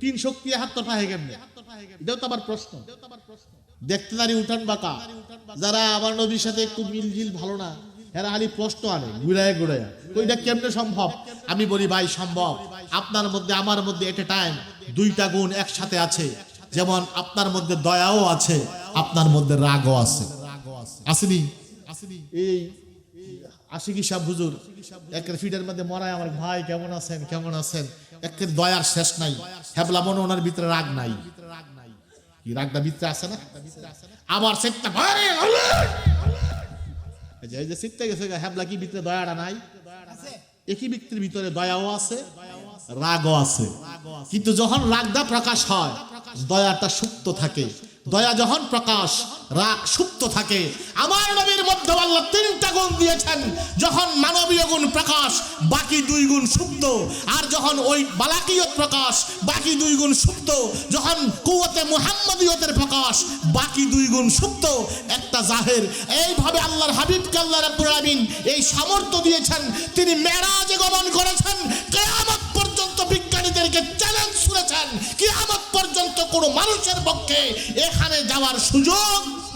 তিন শক্তি হাত তো পাহে কেমনে? এটাও তো আবার প্রশ্ন। দেখতে নারী উঠান বাঁকা। যারা আমার নবীর সাথে একটু মিলঝিল ভালো না, এরা খালি প্রশ্ন আনে, ঘুরায় ঘুরায়। ওইটা কেমনে সম্ভব? আমি বলি, ভাই, সম্ভব। আপনার মধ্যে, আমার মধ্যে এট টাইম দুইটা গুণ একসাথে আছে। যেমন, আপনার মধ্যে দয়াও আছে, আপনার মধ্যে রাগও আছে। আসেনি? এই আশিকি সাহ হুজুর, একের ফিটের মধ্যে মরায় আমার, ভাই, কেমন আছেন? কেমন আছেন? একের দয়ার শেষ নাই। হেবলা মনে ওনার ভিতরে রাগ নাই। কি রাগটা ভিতরে আছে না? আবার সেটটা ভাই এই যে সিটটা গেছে হেবলা কি ভিতরে দয়াটা নাই? একই ব্যক্তির ভিতরে দয়াও আছে, রাগও আছে। কিন্তু যখন রাগটা প্রকাশ হয়, দয়াটা সুপ্ত থাকে। দয়া যখন প্রকাশ, রাগ সুপ্ত থাকে। আমার নবীর মধ্যে আল্লাহ তিনটা গুণ দিয়েছেন। যখন মানবীয় গুণ প্রকাশ, বাকি দুই গুণ সুপ্ত। আর যখন ওই বালাকিয়ত প্রকাশ, বাকি দুই গুণ সুপ্ত। যখন কুয়াতে মুহাম্মদীয়তের প্রকাশ, বাকি দুই গুণ সুপ্ত। একটা জাহের, এইভাবে আল্লাহর হাবিবকে আল্লাহ রাব্বুল আলামিন এই সামর্থ্য দিয়েছেন। তিনি মেরাজে গমন করেছেন। কিয়ামত পর্যন্ত বিজ্ঞানীদেরকে চ্যালেঞ্জ ছুড়েছেন কিয়ামত পর্যন্ত কোনো মানুষের পক্ষে এখানে যাওয়ার সুযোগ